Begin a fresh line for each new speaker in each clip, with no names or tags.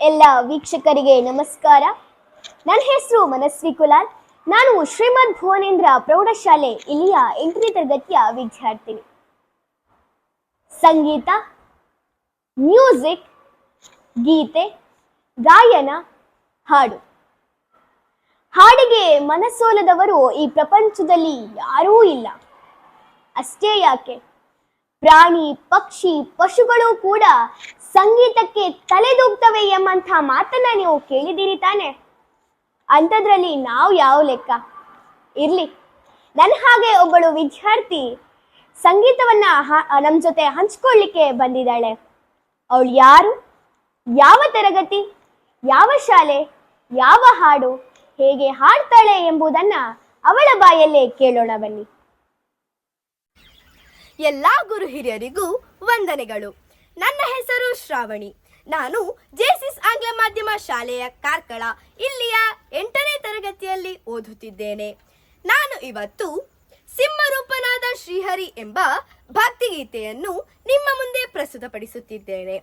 ಎಲ್ಲ ವೀಕ್ಷಕರಿಗೆ ನಮಸ್ಕಾರ. ನನ್ನ ಹೆಸರು ಮನಸ್ವಿ ಕುಲಾಲ್. ನಾನು ಶ್ರೀಮದ್ ಭುವನೇಂದ್ರ ಪ್ರೌಢಶಾಲೆ ಇಲ್ಲಿಯ ಎಂಟನೇ ತರಗತಿಯ ವಿದ್ಯಾರ್ಥಿನಿ. ಸಂಗೀತ, ಮ್ಯೂಸಿಕ್, ಗೀತೆ, ಗಾಯನ, ಹಾಡು. ಹಾಡಿಗೆ ಮನಸೋಲದವರು ಈ ಪ್ರಪಂಚದಲ್ಲಿ ಯಾರೂ ಇಲ್ಲ. ಅಷ್ಟೇ ಯಾಕೆ? ಪ್ರಾಣಿ, ಪಕ್ಷಿ, ಪಶುಗಳು ಕೂಡ ಸಂಗೀತಕ್ಕೆ ತಲೆದೂಗ್ತವೆ ಎಂಬಂಥ ಮಾತನ್ನ ನೀವು ಕೇಳಿದ್ದೀರಿ ತಾನೆ? ಅಂಥದ್ರಲ್ಲಿ ನಾವು ಯಾವ ಲೆಕ್ಕ? ಇರ್ಲಿ. ನನ್ನ ಹಾಗೆ ಒಬ್ಬಳು ವಿದ್ಯಾರ್ಥಿ ಸಂಗೀತವನ್ನ ನಮ್ಮ ಜೊತೆ ಹಂಚ್ಕೊಳ್ಳಿಕ್ಕೆ ಬಂದಿದ್ದಾಳೆ. ಅವಳು ಯಾರು? ಯಾವ ತರಗತಿ? ಯಾವ ಶಾಲೆ? ಯಾವ ಹಾಡು? ಹೇಗೆ ಹಾಡ್ತಾಳೆ ಎಂಬುದನ್ನ ಅವಳ ಬಾಯಲ್ಲೇ ಕೇಳೋಣ ಬನ್ನಿ.
ಎಲ್ಲಾ ಗುರು ಹಿರಿಯರಿಗೂ ವಂದನೆಗಳು. ನನ್ನ ಹೆಸರು ಶ್ರಾವಣಿ. ನಾನು ಜೆಸಿಸ್ ಆಂಗ್ಲ ಮಾಧ್ಯಮ ಶಾಲೆಯ ಕಾರ್ಕಳ ಇಲ್ಲಿಯ ಎಂಟನೇ ತರಗತಿಯಲ್ಲಿ ಓದುತ್ತಿದ್ದೇನೆ. ನಾನು ಇವತ್ತು ಸಿಂಹರೂಪನಾದ ಶ್ರೀಹರಿ ಎಂಬ ಭಕ್ತಿಗೀತೆಯನ್ನು ನಿಮ್ಮ ಮುಂದೆ ಪ್ರಸ್ತುತಪಡಿಸುತ್ತಿದ್ದೇನೆ.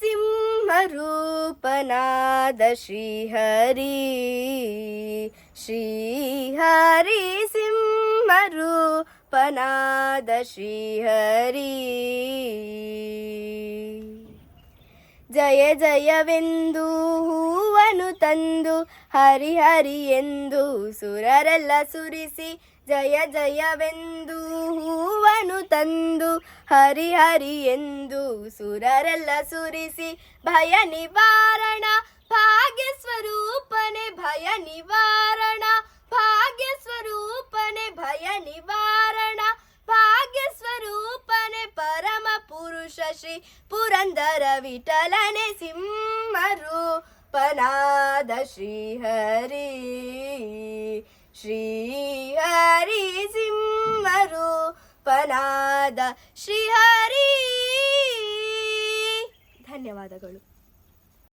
ಸಿಂಹರೂಪನಾದ ಶ್ರೀಹರಿ ಶ್ರೀಹರಿ ಸಿಂಹರೂಪನಾದ ಶ್ರೀಹರಿ. ಜಯ ಜಯವೆಂದು ಹೂವನು ತಂದು ಹರಿ ಹರಿ ಎಂದು ಸುರರೆಲ್ಲ ಸುರಿಸಿ, ಜಯ ಜಯವೆಂದು ಹೂವನು ತಂದು ಹರಿ ಹರಿ ಎಂದು ಸುರರೆಲ್ಲ ಸುರಿಸಿ, ಭಯ ನಿವಾರಣ ಶ್ರೀ ಪುರಂದರ ವಿಠಲನೆ ಸಿಂಹರೂಪನಾದ ಶ್ರೀಹರಿ. ಶ್ರೀಹರಿ ಸಿಂಹರೂಪನಾದ ಶ್ರೀಹರಿ. ಧನ್ಯವಾದಗಳು.